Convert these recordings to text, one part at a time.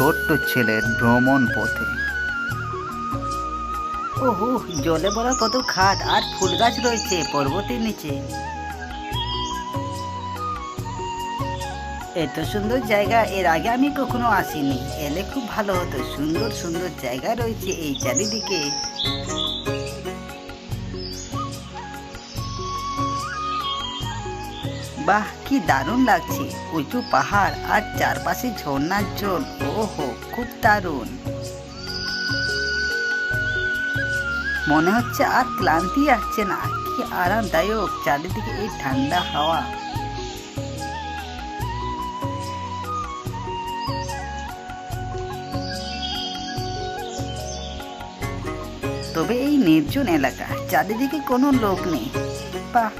ছোট্ট ছেলের ভ্রমণ পথে। ওহো, জলে ভরা কত খাদ আর ফুল গাছ রয়েছে পর্বতের নিচে। এত সুন্দর জায়গা, এর আগে আমি কখনো আসিনি। এলে খুব ভালো হতো। সুন্দর সুন্দর জায়গা রয়েছে এই চারিদিকে। বাহ, কি দারুণ লাগছে। উঁচু পাহাড় আর চারপাশে ঝর্ণার জল। ওহো, খুব দারুণ। মনে হচ্ছে আর ক্লান্তি আসছে না। কি আরামদায়ক, চারিদিকে এই ঠান্ডা হাওয়া। তবে এই নির্জন এলাকা, চারিদিকে কোনো লোক নেই। বাহ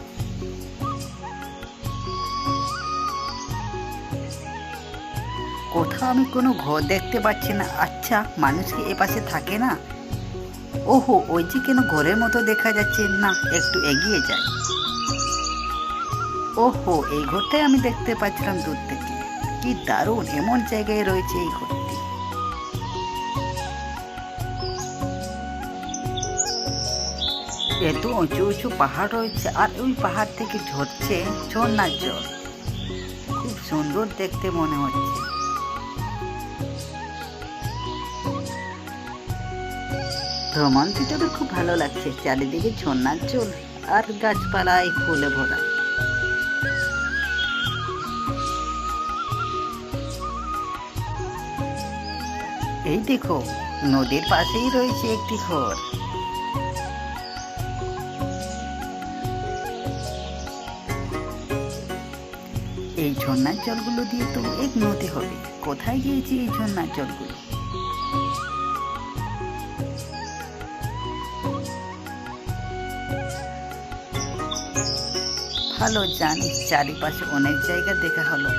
কোথাও আমি কোনো ঘর দেখতে পাচ্ছি না। আচ্ছা মানুষ কি এ পাশে থাকে না? ওহো, ওই যে কেন ঘরের মতো দেখা যাচ্ছে। না, একটু এগিয়ে যাই। ওহো, এই ঘরটাই আমি দেখতে পাচ্ছিলাম দূর থেকে। কি দারুণ, এমন জায়গায় রয়েছে এই ঘরটি। এত উঁচু উঁচু পাহাড় রয়েছে, আর ওই পাহাড় থেকে ঝরছে ঝর্ণার জল। খুব সুন্দর দেখতে মনে হচ্ছে। ভ্রমণটি তবে খুব ভালো লাগছে, চারিদিকে ঝর্ণার জল আর গাছপালায় ফুলে ভরা। এই দেখো, নদীর পাশেই রয়েছে একটি ঘর। এই ঝর্ণার জলগুলো দিয়ে তো এক নদী হবে। কোথায় গিয়েছি এই ঝর্ণার জলগুলো? ভালো জানি, চারিপাশে অনেক জায়গা দেখা হলো।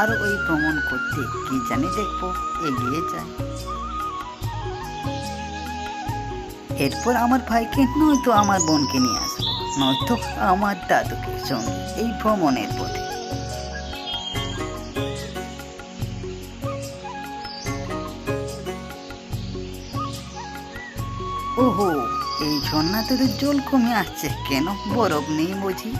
আর ওই ভ্রমণ করতে কি জানি দেখব, এগিয়ে যায় এরপর আমার ভাইকে নয়তো আমার বোনকে নিয়ে আসব, নয়তো আমার দাদুকে সঙ্গে এই ভ্রমণের পথে। ওহো, এই ঝর্ণাতে তো জল কমে আসছে কেন? বরফ নেই বুঝি?